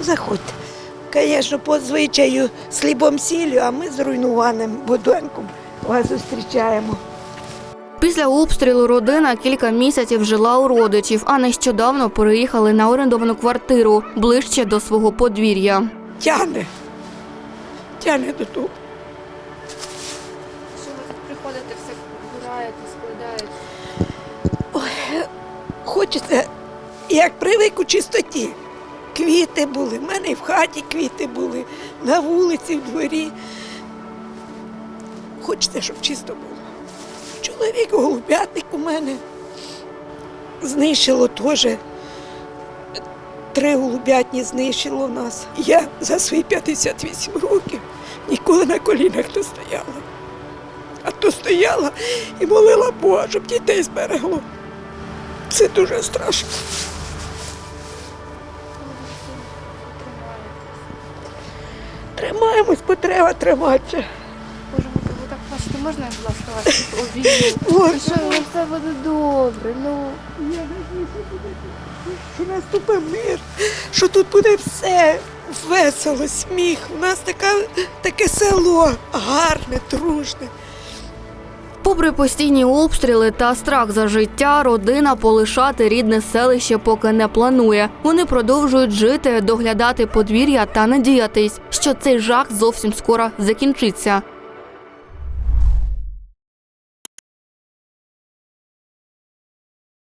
Заходьте. Звісно, по звичаю з хлібом сіллю, а ми з руйнуваним будинком вас зустрічаємо. Після обстрілу родина кілька місяців жила у родичів, а нещодавно переїхали на орендовану квартиру ближче до свого подвір'я. Тяне. Тяне до того. Що ви приходите, все збираєте, складаєте? Хочеться, як привик у чистоті. Квіти були, в мене і в хаті квіти були, на вулиці, в дворі. Хочеться, щоб чисто було. Чоловік голубятник у мене знищило теж. Три голубятні знищило нас. Я за свої 58 років ніколи на колінах не стояла. А то стояла і молила Бога, щоб дітей зберегло. Це дуже страшно. Тримаємось, бо треба триматися. Боже, ви так бачите, можна, будь ласка, вас обійму? Що ну, все буде добре, ну. я надіюся, що наступить мир, що тут буде все весело, сміх. У нас така, таке село гарне, дружне. Попри постійні обстріли та страх за життя, родина полишати рідне селище поки не планує. Вони продовжують жити, доглядати подвір'я та надіятись, що цей жах зовсім скоро закінчиться.